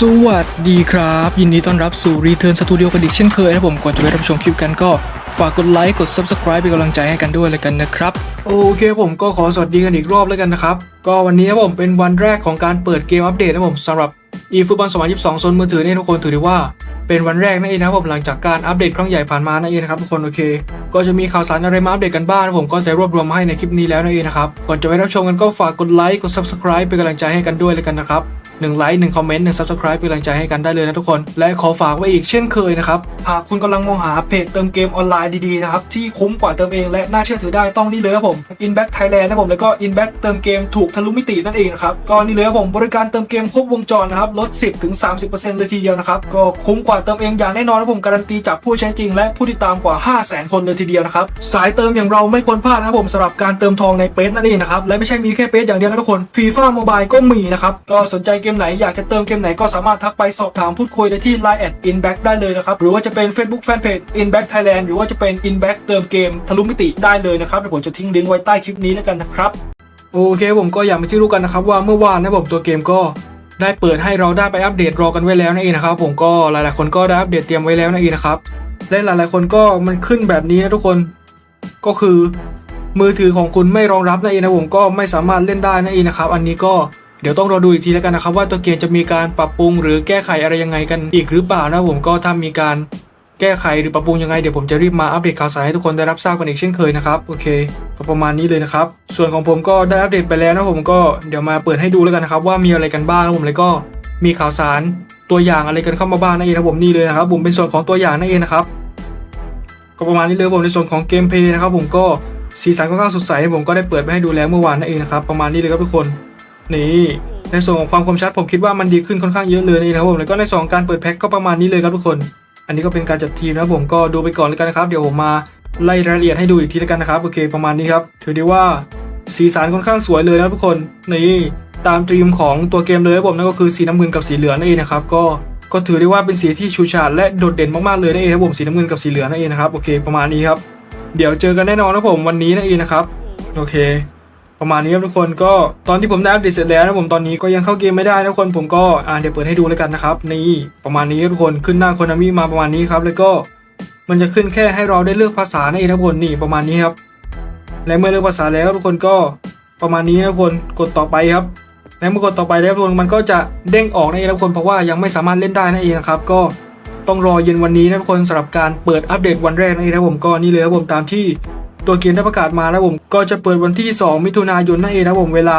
สวัสดีครับ ยินดีต้อนรับสู่ Return Studio กันอีกเช่นเคยนะผมก่อนจะไปรับชมคลิปกันก็ฝากกดไลค์กด Subscribe เป็นกำลังใจให้กันด้วยเลยกันนะครับ โอเคผมก็ขอสวัสดีกันอีกรอบแล้วกันนะครับ ก็วันนี้ผมเป็นวันแรกของการเปิดเกมอัปเดตนะผมสำหรับ eFootball 2022โซนมือถือเนี่ยทุกคนถือได้ว่าเป็นวันแรกนั่นเองนะผมหลังจากการอัปเดตครั้งใหญ่ผ่านมานั่นเองนะครับทุกคนโอเค ก็จะมีข่าวสารอะไรมาอัปเดตกันบ้างนะผมก็จะรวบรวมมาให้ในคลิปนี้แล้วนั่นเองนะครับก่อนจะไปรับชมกันก็ฝากกดไลค์กด Subscribe เป็นกำลังใจให้กันด้วยเลยกันนะครับ หนึ่งไลค์หนึ่งคอมเมนต์หนึ่งซับสไครป์เป็นกำลังใจให้กันได้เลยนะทุกคน และขอฝากไว้อีกเช่นเคยนะครับ หากคุณกำลังมองหาเพจเติมเกมออนไลน์ดีๆนะครับ ที่คุ้มกว่าเติมเองและน่าเชื่อถือได้ต้องนี่เลยครับผม Inback Thailand นะผม แล้วก็ Inback เติมเกมถูกทะลุมิตินั่นเองนะครับก็นี่เลยครับผมบริการเติมเกมครบวงจรนะครับลด 10ถึง30%เลยทีเดียวนะครับก็คุ้มกว่าเติมเองอย่างแน่นอนนะผมการันตีจากผู้ใช้จริง และผู้ติดตามกว่า 5 0 0 0 0 0 คนเลยทีเดียวนะครับสายเติมอย่างเราไม่ควรพลาดนะครับผมสำหรับการเติมทองในเปซนั่นเองนะครับและไม่ใช่มีแค่เปซอย่างเดียวนะทุกคนฟีฟ่าโมบายก็มีนะครับก็สนใจเกมไหนอยากจะเติมเกมไหนก็สามารถทักไปสอบถามพูดคุยได้ที่ Line แอด Inback ได้เลยนะครับ หรือว่าจะเป็น Facebook Fanpage Inback Thailand หรือว่าจะเป็น Inback เติมเกมทะลุมิติได้เลยนะครับเดี๋ยวผมจะทิ้งลิงก์ไว้ใต้คลิปนี้แล้วกันนะครับโอเคผมก็อยากมาที่รู้กันนะครับว่าเมื่อวานนะผมตัวเกมก็ได้เปิดให้เราได้ไปอัปเดตรอกันไว้แล้วนั่นเองนะครับผมก็หลายๆคนก็ได้อัปเดตเตรียมไว้แล้วนั่นเองนะครับและหลายๆคนก็มันขึ้นแบบนี้นะทุกคนก็คือ มือถือของคุณไม่รองรับนั่นเองนะผมก็ไม่สามารถเล่นได้นั่นเองนะครับ อันนี้ก็ เดี๋ยวต้องรอดูอีกทีแล้วกันนะครับว่าตัวเกมจะมีการปรับปรุงหรือแก้ไขอะไรยังไงกันอีกหรือเปล่านะผมก็ถ้ามีการแก้ไขหรือปรับปรุงยังไงเดี๋ยวผมจะรีบมาอัปเดตข่าวสารให้ทุกคนได้รับทราบกันอีกเช่นเคยนะครับโอเค ก็ประมาณนี้เลยนะครับ ส่วนของผมก็ได้อัปเดตไปแล้วนะผมก็เดี๋ยวมาเปิดให้ดูแล้วกันนะครับว่ามีอะไรกันบ้างนะผมแล้วก็มีข่าวสารตัวอย่างอะไรกันเข้ามาบ้างนั่นเองนะผมนี่เลยนะครับผมเป็นส่วนของตัวอย่างนั่นเองนะครับก็ประมาณนี้เลยผมในส่วนของเกมเพลย์นะครับผมก็สีสันค่อนข้างสดใสผมก็ได้เปิดไปให้ดูแล้วเมื่อวานนั่นเองนะครับประมาณนี้เลยครับทุกคน นี่ในส่วนของความคมชัดผมคิดว่ามันดีขึ้นค่อนข้างเยอะเลยนี่นะครับผมแล้วก็ในส่วนของการเปิดแพ็คก็ประมาณนี้เลยครับทุกคน อันนี้ก็เป็นการจัดทีมนะผมก็ดูไปก่อนแล้วกันนะครับเดี๋ยวผมมาไล่รายละเอียดให้ดูอีกทีแล้วกันนะครับโอเคประมาณนี้ครับถือได้ว่าสีสันค่อนข้างสวยเลยนะทุกคนนี่ตามธีมของตัวเกมเลยครับผมนั่นก็คือสีน้ำเงินกับสีเหลืองนั่นเองนะครับก็ก็ถือได้ว่าเป็นสีที่ชูชาดและโดดเด่นมากๆเลยนั่นเองนะผมสีน้ำเงินกับสีเหลืองนั่นเองนะครับโอเคประมาณนี้ครับเดี๋ยวเจอกันแน่นอนนะผมวันนี้นั่นเองนะครับโอเค ประมาณนี้ครับทุกคนก็ตอนที่ผมได้อัปเดตเสร็จแล้วนะผมตอนนี้ก็ยังเข้าเกมไม่ได้นะคนผมก็อ่าเดี๋ยวเปิดให้ดูแล้วกันนะครับนี่ประมาณนี้ครับทุกคนขึ้นหน้าคนามิมาประมาณนี้ครับแล้วก็มันจะขึ้นแค่ให้เราได้เลือกภาษานั่นเองนะทุกคนนี่ประมาณนี้ครับ และเมื่อเลือกภาษาแล้วทุกคนก็ประมาณนี้นะทุกคนกดต่อไปครับและเมื่อกดต่อไปแล้วทุกคนมันก็จะเด้งออกนั่นเองนะทุกคนเพราะว่ายังไม่สามารถเล่นได้นั่นเองนะครับก็ต้องรอเย็นวันนี้นะทุกคนสำหรับการเปิดอัปเดตวันแรกนั่นเองนะผมก็นี่เลยครับผมตามที่ ตัวเกมได้ประกาศมานะผมก็จะเปิดวันที่ 2 มิถุนายนนั่นเองนะผมเวลา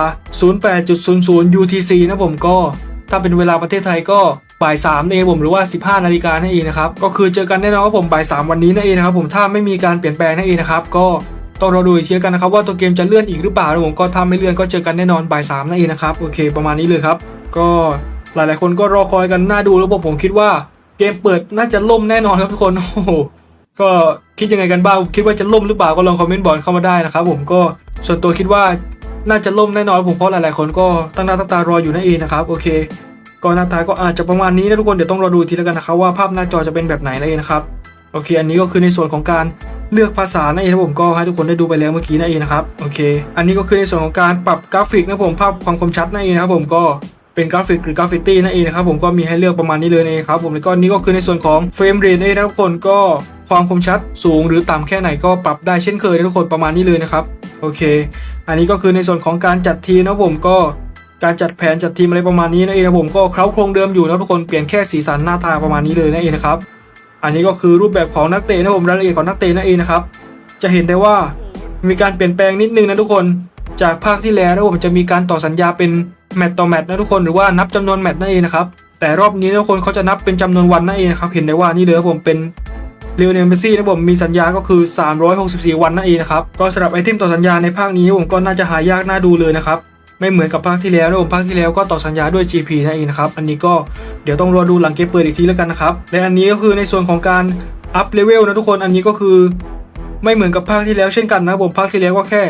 08.00 UTC นะผมก็ ถ้าเป็นเวลาประเทศไทยก็บ่าย3นั่นเองผมหรือว่า 15 นาฬิกานั่นเองนะครับก็คือเจอกันแน่นอนครับผมบ่าย3วันนี้นั่นเองนะครับผมถ้าไม่มีการเปลี่ยนแปลงนั่นเองนะครับก็ต้องรอดูอีกทีกันนะครับว่าตัวเกมจะเลื่อนอีกหรือเปล่านะผมก็ถ้าไม่เลื่อนก็เจอกันแน่นอนบ่าย3นั่นเองนะครับโอเค ประมาณนี้เลยครับก็หลาย ๆ คนก็รอคอยกันน่าดูแล้วผมคิดว่าเกมเปิดน่าจะล่มแน่นอนครับทุกคนโอ้โห ก็คิดยังไงกันบ้างคิดว่าจะล่มหรือเปล่าก็ลองคอมเมนต์บอกเข้ามาได้นะครับผมก็ส่วนตัวคิดว่าน่าจะล่มแน่นอนผมเพราะหลายๆคนก็ตั้งหน้าตั้งตารออยู่นั่นเองนะครับโอเคก็หน้าตาก็อาจจะประมาณนี้นะทุกคนเดี๋ยวต้องรอดูทีล้วกันนะครับว่าภาพหน้าจอจะเป็นแบบไหนนั่นเองนะครับโอเค อันนี้ก็คือในส่วนของการเลือกภาษานั่นเองนะผมก็ให้ทุกคนได้ดูไปแล้วเมื่อกี้นั่นเองนะครับโอเค อันนี้ก็คือในส่วนของการปรับกราฟิกนะผมภาพความคมชัดนั่นเองนะครับผมก็ เป็นกราฟิกหรือกราฟิตี้นั่นเองนะครับผมก็มีให้เลือกประมาณนี้เลยนะครับผมแล้วก็นี่ก็คือในส่วนของเฟรมเรทนั่นเองนะครับทุกคนก็ความคมชัดสูงหรือต่ำแค่ไหนก็ปรับได้เช่นเคยนะทุกคนประมาณนี้เลยนะครับโอเค อันนี้ก็คือในส่วนของการจัดทีมนะผมก็การจัดแผนจัดทีมอะไรประมาณนี้นั่นเองนะผมก็เคล้าโครงเดิมอยู่นะทุกคนเปลี่ยนแค่สีสันหน้าตาประมาณนี้เลยนั่นเองนะครับอันนี้ก็คือรูปแบบของนักเตะนะผมรายละเอียดของนักเตะนั่นเองนะครับจะเห็นได้ว่ามีการเปลี่ยนแปลงนิดนึงนะทุกคน จากภาคที่แล้วนะผมจะมีการต่อสัญญาเป็น แมตต์ต่อแมตต์นะทุกคนหรือว่านับจำนวนแมตต์นั่นเองนะครับแต่รอบนี้ทุกคนเขาจะนับเป็นจำนวนวันนั่นเองนะครับเห็นได้ว่านี่เลยผมเป็นเรโอเนลเมสซี่นะผมมีสัญญาก็คือ 364 วันนั่นเองนะครับก็สำหรับไอเทมต่อสัญญาในภาคนี้ผมก็น่าจะหายากน่าดูเลยนะครับไม่เหมือนกับภาคที่แล้วนะผมภาคที่แล้วก็ต่อสัญญาด้วย GP นั่นเองนะครับอันนี้ก็เดี๋ยวต้องรอดูหลังเกมเปิดอีกทีแล้วกันนะครับและอันนี้ก็คือในส่วนของการอัพเลเวลนะทุกคนอันนี้ก็คือ ไม่เหมือนกับภาคที่แล้วเช่นกันนะผมภาคที่แล้วก็แค่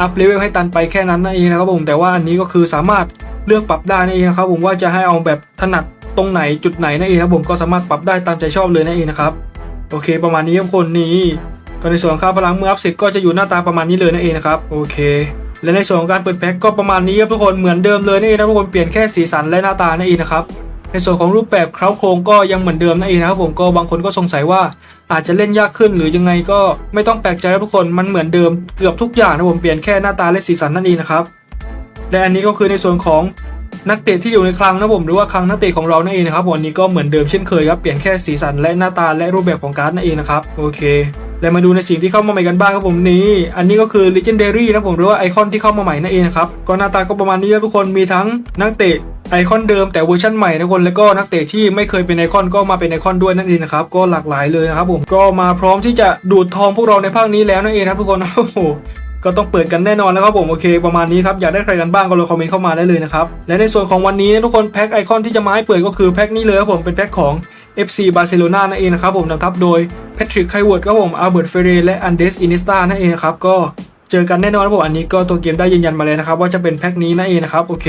อัพเลเวลให้ตันไปแค่นั้นนั่นเองนะครับผมแต่ว่าอันนี้ก็คือสามารถ เลือกปรับได้นั่นเองครับผมว่าจะให้เอาแบบถนัดตรงไหนจุดไหนนั่นเองครับผมก็สามารถปรับได้ตามใจชอบเลยนั่นเองนะครับโอเค ประมาณนี้ครับคนนี้ก็ในส่วนของค่าพลังเมื่ออัพเสร็จก็จะอยู่หน้าตาประมาณนี้เลยนั่นเองนะครับโอเค และในส่วนของการเปิดแพ็คก็ประมาณนี้ครับทุกคนเหมือนเดิมเลยนั่นเองนะทุกคนเปลี่ยนแค่สีสันและหน้าตานั่นเองนะครับในส่วนของรูปแบบเคล้าโครงก็ยังเหมือนเดิมนั่นเองนะครับผมก็บางคนก็สงสัยว่าอาจจะเล่นยากขึ้นหรือยังไงก็ไม่ต้องแปลกใจนะทุกคนมันเหมือนเดิมเกือบทุกอย่างนะผมเปลี่ยนแค่หน้าตาและสีสันนั่นเองนะครับ และอันนี้ก็คือในส่วนของนักเตะที่อยู่ในคลังนะผมหรือว่าคลังนักเตะของเรานั่นเองนะครับผมอันนี้ก็เหมือนเดิมเช่นเคยครับเปลี่ยนแค่สีสันและหน้าตาและรูปแบบของการ์ดนั่นเองนะครับโอเคและมาดูในสิ่งที่เข้ามาใหม่กันบ้างครับผมนี่อันนี้ก็คือ Legendary นะผมหรือว่าไอคอนที่เข้ามาใหม่นั่นเองนะครับก็หน้าตาก็ประมาณนี้ครับทุกคนมีทั้งนักเตะไอคอนเดิมแต่เวอร์ชันใหม่นะคนแล้วก็นักเตะที่ไม่เคยเป็นไอคอนก็มาเป็นไอคอนด้วยนั่นเองนะครับก็หลากหลายเลยนะครับผมก็มาพร้อมที่จะดูดทองพวกเราในภาคนี้แล้วนั่นเองครับทุกคนโอ้โห ก็ต้องเปิดกันแน่นอนนะครับผมโอเคประมาณนี้ครับอยากได้ใครกันบ้างก็ลงคอมเมนต์เข้ามาได้เลยนะครับและในส่วนของวันนี้นะทุกคนแพ็คไอคอนที่จะมาให้เปิดก็คือแพ็คนี้เลยครับผมเป็นแพ็คของ FC บาร์เซโลนานั่นเองนะครับผมนำทัพโดยแพทริกไคเวิร์ดครับผมอัลเบิร์ตเฟเรและอันเดสอินิสตานั่นเองครับก็เจอกันแน่นอนครับผมอันนี้ก็ตัวเกมได้ยืนยันมาเลยนะครับว่าจะเป็นแพ็คนี้นั่นเองนะครับโอเค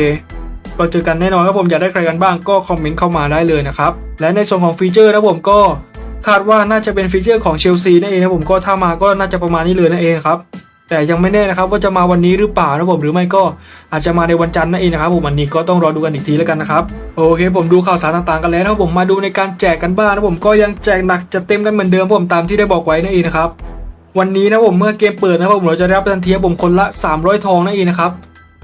ก็เจอกันแน่นอนครับผมอยากได้ใครกันบ้างก็คอมเมนต์เข้ามาได้เลยนะครับและในส่วนของฟีเจอร์นะผมก็คาดว่าน่าจะเป็นฟีเจอร์ของเชลซีนั่นเองนะผมก็ถ้ามาก็น่าจะประมาณนี้เลยนั่นเองครับ แต่ยังไม่แน่นะครับว่าจะมาวันนี้หรือเปล่านะผมหรือไม่ก็อาจจะมาในวันจันทร์นั่นเองนะครับผมอันนี้ก็ต้องรอดูกันอีกทีแล้วกันนะครับโอเค ผมดูข่าวสารต่างๆกันแล้วนะครับผมมาดูในการแจกกันบ้างนะผมก็ยังแจกหนักจะเต็มกันเหมือนเดิมผมตามที่ได้บอกไว้นั่นเองนะครับวันนี้นะผมเมื่อเกมเปิดนะผมเราจะได้รับทันทีผมคนละ 300 ทองนั่นเองนะครับ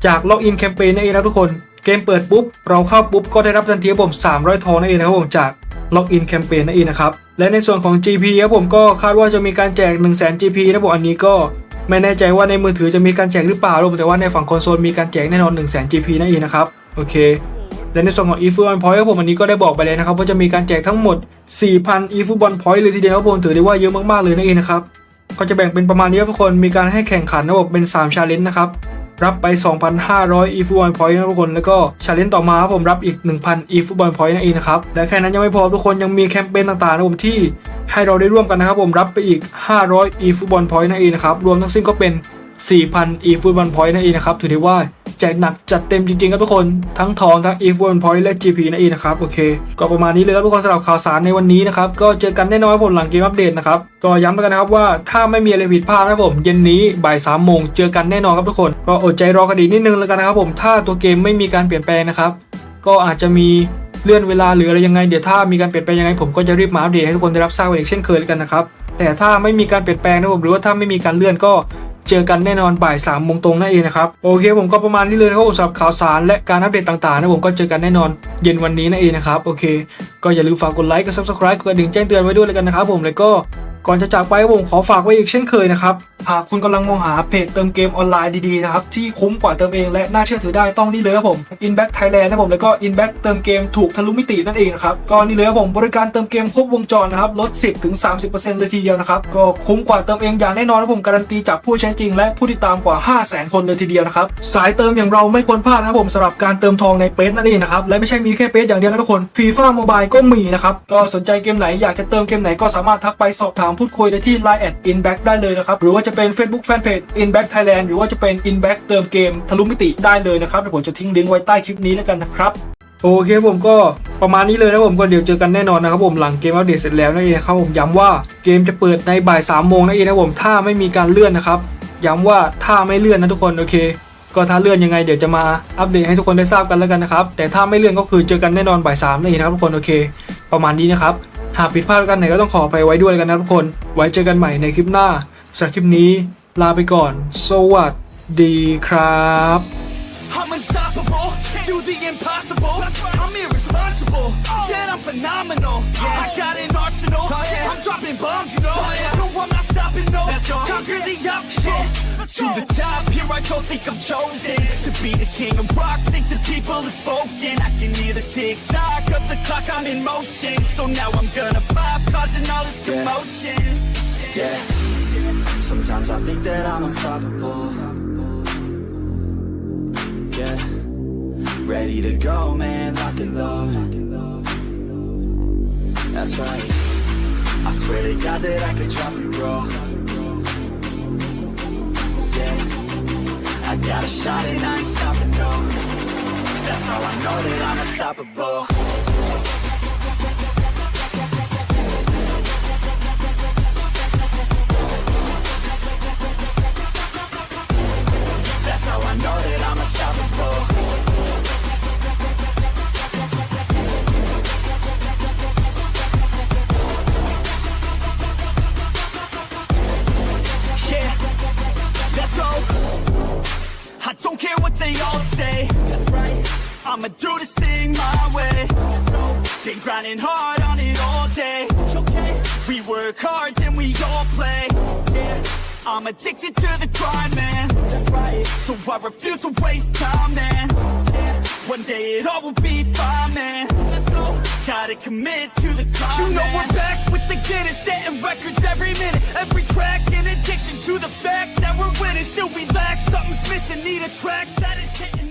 จากล็อกอินแคมเปญนั่นเองนะทุกคนเกมเปิดปุ๊บเราเข้าปุ๊บก็ได้รับทันทีผม 300 ทองนั่นเองนะครับผมจากล็อกอินแคมเปญนั่นเองนะครับและในส่วนของ GP ครับผมก็คาดว่าจะมีการแจก 1 0 0 0 0 GP นะผมอันนี้ก็ ไม่แน่ใจว่าในมือถือจะมีการแจกหรือเปล่านะผมแต่ว่าในฝั่งคอนโซลมีการแจกแน่นอน1 0 0 0 0แสน GP นั่นเองนะครับ โอเคและในส่วนของ eFootball Point ผมอันนี้ก็ได้บอกไปเลยนะครับว่าจะมีการแจกทั้งหมด 4,000 eFootball Point เลยทีเดียวครับผมถือได้ว่าเยอะมากๆเลยนั่นเองนะครับก็จะแบ่งเป็นประมาณนี้ครับทุกคนมีการให้แข่งขันนะผมเป็น3 challenge นะครับรับไป 2,500 e f o o t b a l l point นะทุกคน แล้วก็ challenge ต่อมาครับผมรับอีก 1,000 e f o o t b a l l point นั่นเองนะครับ และแค่นั้นยังไม่พอทุกคนยังมีแคมเปญต่างๆนะผมที่ ให้เราได้ร่วมกันนะครับผมรับไปอีก 500 e f o o t b a l l point นั่นเองนะครับรวมทั้งสิ้นก็เป็น 4,000 e f o o t b a l l point นั่นเองนะครับถือได้ว่าแจกหนักจัดเต็มจริงๆครับทุกคนทั้งทองทั้ง e f o o t b a l l point และ GP นั่นเองนะครับโอเค ก็ประมาณนี้เลยครับทุกคนสำหรับข่าวสารในวันนี้นะครับก็เจอกันแน่นอนผมหลังเกมอัปเดตนะครับก็ย้ำกันนะครับว่าถ้าไม่มีอะไรผิดพลาดนะผมเย็นนี้บ่ายสามโมงเจอกันแน่นอนครับทุกคน ก็อดใจรอกันอีกนิดนึงแล้วกันนะครับผมถ้าตัวเกมไม่มีการเปลี่ยนแปลงนะครับก็อาจจะมี เลื่อนเวลาหรืออะไรยังไงเดี๋ยวถ้ามีการเปลี่ยนแปลงยังไงผมก็จะรีบมาอัปเดตให้ทุกคนได้รับทราบกันอีกเช่นเคยแล้วกันนะครับแต่ถ้าไม่มีการเปลี่ยนแปลงนะผมหรือว่าถ้าไม่มีการเลื่อนก็เจอกันแน่นอนบ่ายสามโมงตรงนั่นเองนะครับโอเค ผมก็ประมาณนี้เลยนะครับสำหรับข่าวสารและการอัปเดตต่างๆนะผมก็เจอกันแน่นอนเย็นวันนี้นั่นเองนะครับโอเค ก็อย่าลืมฝากกดไลค์กดซับสไคร b e กดกระดิ่งแจ้งเตือนไว้ด้วยเลยกันนะครับผมแล้วก็ ก่อนจะจากไปผมขอฝากไว้อีกเช่นเคยนะครับ หากคุณกำลังมองหาเพจเติมเกมออนไลน์ดีๆนะครับ ที่คุ้มกว่าเติมเองและน่าเชื่อถือได้ต้องนี่เลยครับผม Inback Thailand นะผมแล้วก็ Inback เติมเกมถูกทะลุมิตินั่นเองนะครับก็นี่เลยครับผมบริการเติมเกมครบวงจรนะครับลด 10ถึง30%เลยทีเดียวนะครับก็คุ้มกว่าเติมเองอย่างแน่นอนนะผมการันตีจากผู้ใช้จริง และผู้ติดตามกว่า 5 0 0 0 0 0 คนเลยทีเดียวนะครับสายเติมอย่างเราไม่ควรพลาดนะครับผมสำหรับการเติมทองในเปซนั่นเองนะครับและไม่ใช่มีแค่เปซอย่างเดียวนะทุกคนฟีฟ่าโมบายก็มีนะครับก็สนใจเกมไหนอยากจะเติมเกมไหนก็สามารถทักไปสอบถามพูดคุยได้ที่ Line แอด Inback ได้เลยนะครับ หรือว่าจะเป็น Facebook Fanpage Inback Thailand หรือว่าจะเป็น Inback เติมเกมทะลุมิติได้เลยนะครับเดี๋ยวผมจะทิ้งลิงก์ไว้ใต้คลิปนี้แล้วกันนะครับโอเคผมก็ประมาณนี้เลยนะผมก็เดี๋ยวเจอกันแน่นอนนะครับผมหลังเกมอัปเดตเสร็จแล้วนั่นเองครับผมย้ำว่าเกมจะเปิดในบ่าย3ามโมงนั่นเองนะผมถ้าไม่มีการเลื่อนนะครับย้ำว่าถ้าไม่เลื่อนนะทุกคนโอเค ก็ถ้าเลื่อนยังไงเดี๋ยวจะมาอัปเดตให้ทุกคนได้ทราบกันแล้วกันนะครับแต่ถ้าไม่เลื่อนก็คือเจอกันแน่นอนบ่ายสามนั่นเองนะครับทุกคนโอเค ประมาณนี้นะครับ หากผิดพลาดกันไหนก็ต้องขอไปไว้ด้วยกันนะทุกคน ไว้เจอกันใหม่ในคลิปหน้าสำหรับคลิปนี้ลาไปก่อน สวัสดีครับ I'm unstoppable, do the impossible. I'm irresponsible, yet I'm phenomenal. I got an arsenal, I'm dropping bombs, you know. No, I'm not stopping, no. Conquer the obstacle. To the top, here I go, think I'm chosen to be the king of rock. Think the people have spoken. I can hear the tick tock of the clock. I'm in motion, so now I'm gonna pop, causing all this commotion. Yeah. Sometimes I think that I'm unstoppable. Yeah. Ready to go, man, lock and load. That's right. I swear to God that I could drop it raw. Yeah. I got a shot and I ain't stopping, no. That's how I know that I'm unstoppable. Grinding hard on it all day. Okay. We work hard, then we all play. Yeah. I'm addicted to the grind, man. That's right. So I refuse to waste time, man. Yeah. One day it all will be fine, man. Let's go. Gotta commit to the climb. You know we're back with the Guinness, setting records every minute, every track. In addiction to the fact that we're winning, still we lack something's missing. Need a track that is hitting.